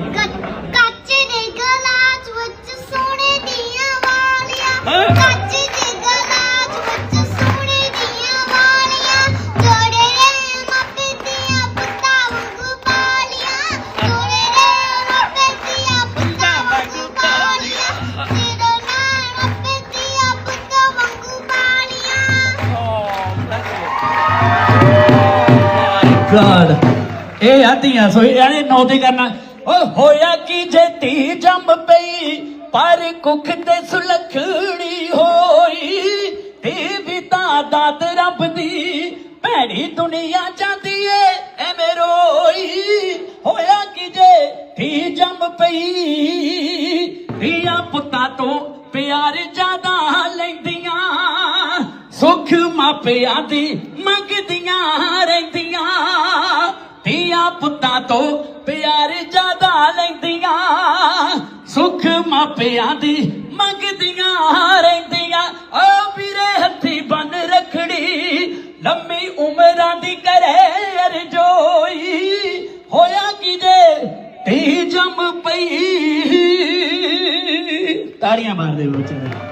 ਕੱਚ ਦੇ ਗਲਾਸ ਵਿੱਚ ਸੋਨੇ ਦੀਆਂ ਵਾਲੀਆਂ। ਹੈਂ? ਕੱਚ ਦੇ ਗਲਾਸ ਵਿੱਚ ਸੋਨੇ ਦੀਆਂ ਵਾਲੀਆਂ। ਜੋੜੇ ਰੇ ਮਾਪੇ ਦੀਆਂ ਪੁੱਤਾਂ ਵਾਂਗੂ ਪਾਲੀਆਂ। ਜੋੜੇ ਰੇ ਮਾਪੇ ਦੀਆਂ ਪੁੱਤਾਂ ਵਾਂਗੂ ਪਾਲੀਆਂ। ਤੇਰਾ ਨਾਮ ਮਾਪੇ ਦੀਆਂ ਪੁੱਤਾਂ ਵਾਂਗੂ ਪਾਲੀਆਂ। ਗਾਡ ਇਹ ਆਤੀਆਂ ਸੋ ਇਹਨੇ ਨੌ ਤੇ ਕਰਨਾ। ਓ ਹੋਇਆ ਕੀ ਜੇ ਧੀ ਜੰਮ ਪਈ? ਪਰ ਕੁੱਖ ਤੇ ਸੁਲਖਣੀ ਹੋਈ। ਤੇ ਵੀ ਤਾਂ ਦਾਤ ਰੱਬ ਦੀ। ਭੈੜੀ ਦੁਨੀਆ ਜਾਂਦੀ ਏ, ਐਵੇਂ ਰੋਈ। ਹੋਇਆ ਕੀ ਜੇ ਧੀ ਜੰਮ ਪਈ? ਧੀਆਂ ਪੁੱਤਾਂ ਤੋਂ ਪਿਆਰ ਜ਼ਿਆਦਾ ਲੈਂਦੀਆਂ। ਸੁੱਖ ਮਾਪਿਆਂ ਦੀ ਮੰਗਦੀਆਂ ਰਹਿੰਦੀਆਂ। ਧੀਆਂ ਪੁੱਤਾਂ ਤੋਂ ਪਿਆਰ ਜ਼ਿਆਦਾ ਲੈਂਦੀਆਂ, ਸੁੱਖ ਮਾਪਿਆਂ ਦੀ ਮੰਗਦੀਆਂ ਰਹਿੰਦੀਆਂ। ਓ ਵੀਰੇ ਹੱਥੀ ਬੰਨ ਰਖੜੀ, ਲੰਮੀ ਉਮਰਾਂ ਦੀ ਕਰੇ ਅਰਜੋਈ ਹੋਇਆ ਕੀ ਜੇ ਧੀ ਜੰਮ ਪਈ? ਤਾੜੀਆਂ ਮਾਰਦੇ ਬੱਚੇ।